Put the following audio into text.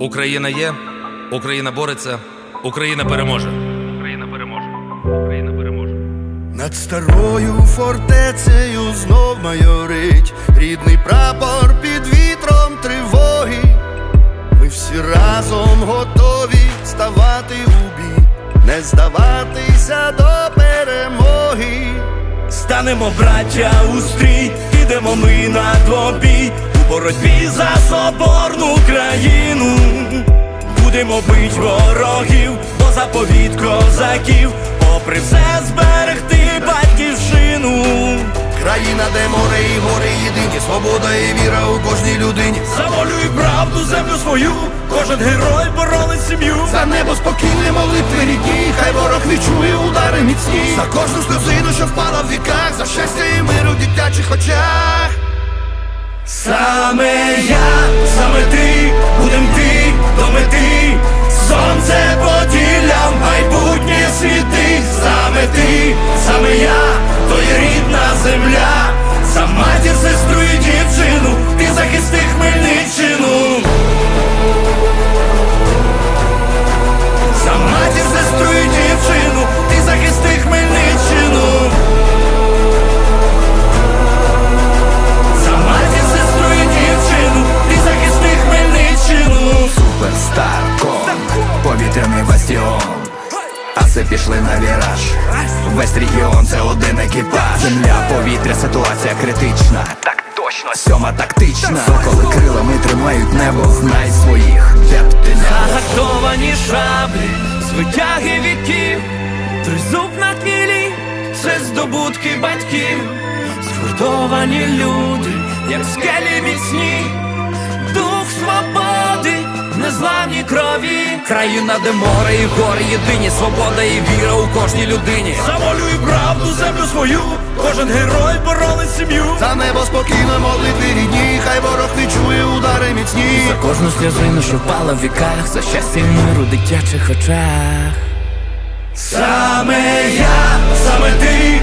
Україна є, Україна бореться, Україна переможе. Україна переможе. Україна переможе. Над старою фортецею знов майорить рідний прапор під вітром тривоги. Ми всі разом готові ставати у бій, не здаватися до перемоги. Станемо браття у стрій, підемо ми на тобі у боротьбі за соборну країну. Будемо бить ворогів, бо заповіт козаків, попри все зберегти батьківщину. Країна, де море і гори єдині, свобода і віра у кожній людині. За волю і правду землю свою, кожен герой боронить сім'ю. За небо спокійне молитви рідні, хай ворог відчує удари міцні. За кожну сльозину, що впала в віках, за щастя і мир у дитячих очах. Земля. За матір, сестру і дівчину, ти захисти Хмельниччину. Пішли на віраж. Весь регіон це один екіпаж. Земля, повітря, ситуація критична. Так точно, сьома тактична. Соколи крилами тримають небо, знай своїх, де б ти не. Загартовані шаблі, з витяги віків, тризуб на кілі, це здобутки батьків, згуртовані люди, як скелі міцні, крові, країна, де море і гори єдині, свобода і віра у кожній людині. За волю і правду землю свою, кожен герой боронить сім'ю. За небо спокійно молитви рідні, хай ворог відчує удари міцні. За кожну сльозину, що впала в віках, за щастя і мир у дитячих очах. Саме я, саме ти,